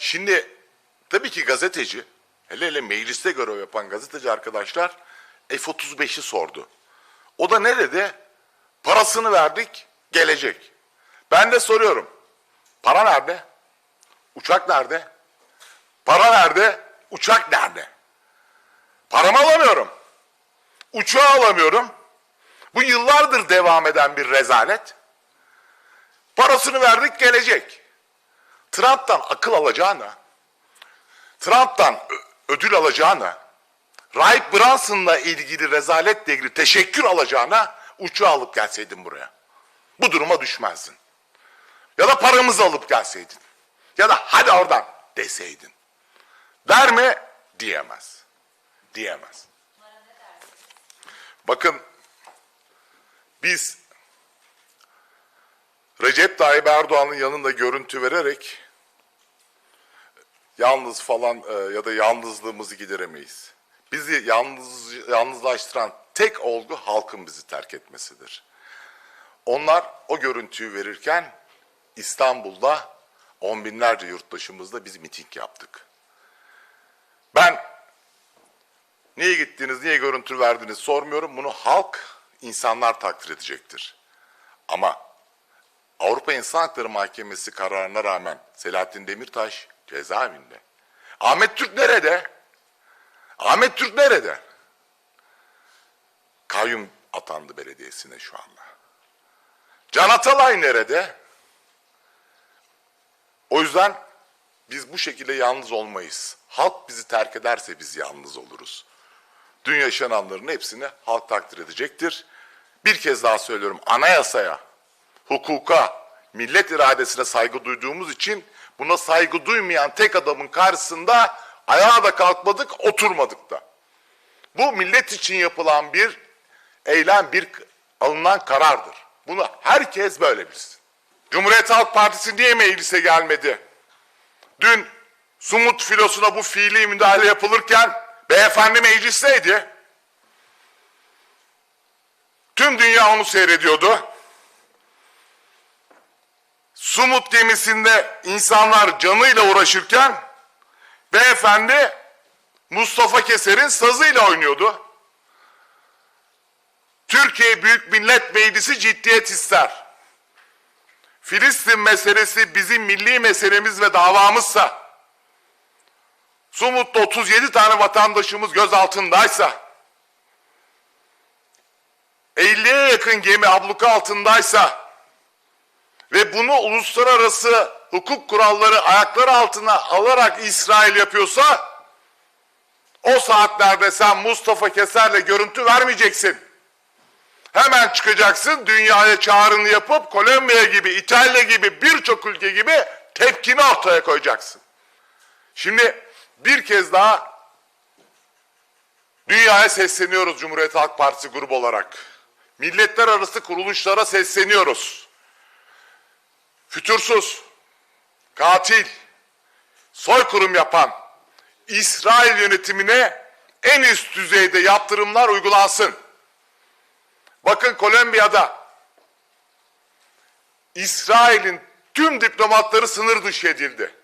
Şimdi tabii ki gazeteci, hele hele mecliste görev yapan gazeteci arkadaşlar F-35'i sordu. O da ne dedi? Parasını verdik, gelecek. Ben de soruyorum. Para nerede? Uçak nerede? Para nerede? Uçak nerede? Paramı alamıyorum. Uçağı alamıyorum. Bu yıllardır devam eden bir rezalet. Parasını verdik gelecek. Trump'tan akıl alacağına, Trump'tan ödül alacağına, Rahip Branson'la ilgili rezaletle ilgili teşekkür alacağına uçağı alıp gelseydin buraya. Bu duruma düşmezdin. Ya da paramızı alıp gelseydin. Ya da hadi oradan deseydin. Der mi? Diyemez. Diyemez. Bakın biz Recep Tayyip Erdoğan'ın yanında görüntü vererek yalnız falan e, ya da yalnızlığımızı gideremeyiz. Bizi yalnız yalnızlaştıran tek olgu halkın bizi terk etmesidir. Onlar o görüntüyü verirken İstanbul'da on binlerce yurttaşımızla biz miting yaptık. Ben niye gittiniz, niye görüntü verdiniz sormuyorum. Bunu halk, insanlar takdir edecektir. Ama Avrupa İnsan Hakları Mahkemesi kararına rağmen Selahattin Demirtaş cezaevinde. Ahmet Türk nerede? Ahmet Türk nerede? Kayyum atandı belediyesine şu anda. Can Atalay nerede? O yüzden biz bu şekilde yalnız olmayız. Halk bizi terk ederse biz yalnız oluruz. Dün yaşananların hepsini halk takdir edecektir. Bir kez daha söylüyorum anayasaya, hukuka, millet iradesine saygı duyduğumuz için buna saygı duymayan tek adamın karşısında ayağa da kalkmadık, oturmadık da. Bu millet için yapılan bir eylem, bir alınan karardır. Bunu herkes böyle bilsin. Cumhuriyet Halk Partisi niye meclise gelmedi? Dün Sumut filosuna bu fiili müdahale yapılırken beyefendi meclisteydi. Tüm dünya onu seyrediyordu. Sumut gemisinde insanlar canıyla uğraşırken beyefendi Mustafa Keser'in sazıyla oynuyordu. Türkiye Büyük Millet Meclisi ciddiyet ister. Filistin meselesi bizim milli meselemiz ve davamızsa, Sumut'ta 37 tane vatandaşımız gözaltındaysa, 50'ye yakın gemi abluka altındaysa ve bunu uluslararası hukuk kuralları ayakları altına alarak İsrail yapıyorsa, o saatlerde sen Mustafa Keser'le görüntü vermeyeceksin. Hemen çıkacaksın dünyaya çağrını yapıp Kolombiya gibi, İtalya gibi birçok ülke gibi tepkini ortaya koyacaksın. Şimdi bir kez daha dünyaya sesleniyoruz Cumhuriyet Halk Partisi grubu olarak. Milletler arası kuruluşlara sesleniyoruz. Fütursuz, katil, soykırım yapan İsrail yönetimine en üst düzeyde yaptırımlar uygulansın. Bakın Kolombiya'da İsrail'in tüm diplomatları sınır dışı edildi.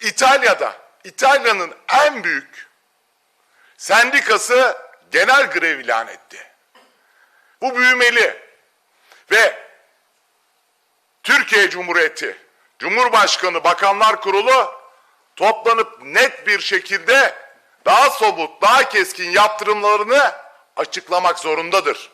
İtalya'da İtalya'nın en büyük sendikası genel grev ilan etti. Bu büyümeli ve Türkiye Cumhuriyeti Cumhurbaşkanı Bakanlar Kurulu toplanıp net bir şekilde daha somut, daha keskin yaptırımlarını açıklamak zorundadır.